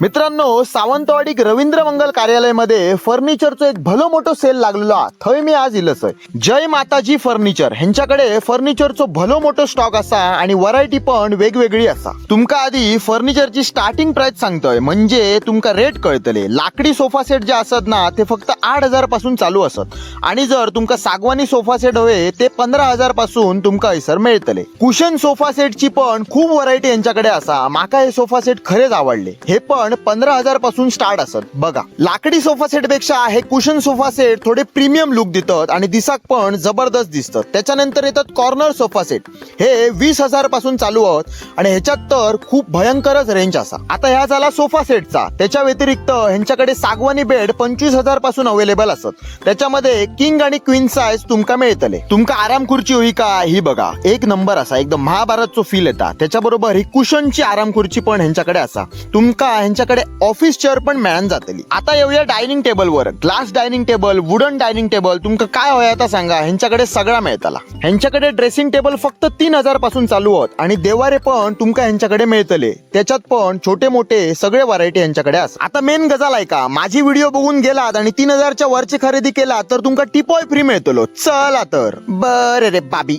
मित्रांनो सावंतवाडी रवींद्र मंगल कार्यालयामध्ये फर्निचरचं एक भलं मोठं सेल लागलेलो हा थंय मी आज इलच आहे. जय माताजी फर्निचर. ह्यांच्याकडे फर्निचरचं भलो मोठं स्टॉक असा आणि व्हरायटी पण वेगवेगळी असा. तुमका आधी फर्निचरची स्टार्टिंग प्राइस सांगतोय. म्हणजे तुमका रेट कळतले. लाकडी सोफा सेट जे असत ना ते फक्त आठ हजारपासून चालू असत. आणि जर तुमका सागवानी सोफा सेट हवे ते पंधरा हजारपासून तुमका हैसर मिळतले. कुशन सोफा सेटची पण खूप व्हरायटी यांच्याकडे असा. माका हे सोफा सेट खरेच आवडले. हे पण पंधरा हजारपासून स्टार्ट असत बघा लाकडी सोफा सेटपेक्षा हे कुशन सोफा सेट थोडे प्रीमियम लुक देतात आणि दिसाक पण जबरदस्त दिसतात. त्याच्यानंतर येतात कॉर्नर सोफा सेट हे वीस हजारपासून चालू आहोत आणि ह्याच्यात तर खूप भयंकरच रेंज असा. आता ह्या झाला सोफा सेटचा त्याच्या व्यतिरिक्त ह्यांच्याकडे सागवानी बेड पंचवीस हजारपासून अवेलेबल असत. त्याच्यामध्ये किंग आणि क्वीन साईज तुमका मिळतले. तुमका आराम खुर्ची होई का ही बघा. एक नंबर असा एकदम महाभारतचो फील येता. त्याच्याबरोबर ही कुशनची आराम खुर्ची पण ह्यांच्याकडे असा. तुमका त्यांच्याकडे ऑफिस चेअर पण मिळून जातली. आता येऊया डायनिंग टेबलवर glass dining table wooden dining table तुमका काय होया आता सांगा. ह्यांच्याकडे सगळा मिळतला. ह्यांच्याकडे ड्रेसिंग टेबल फक्त तीन हजारपासून चालू होत. आणि देवारे पण तुमका ह्यांच्याकडे मिळतले. त्याच्यात पण छोटे मोठे सगळे व्हरायटी ह्यांच्याकडे असतात आता मेन गजाल ऐका माझी व्हिडिओ बघून गेलात आणि तीन हजारच्या वरची खरेदी केला तर तुमका टिपॉय फ्री मिळतलो. चला तर. बरे रे बाबी.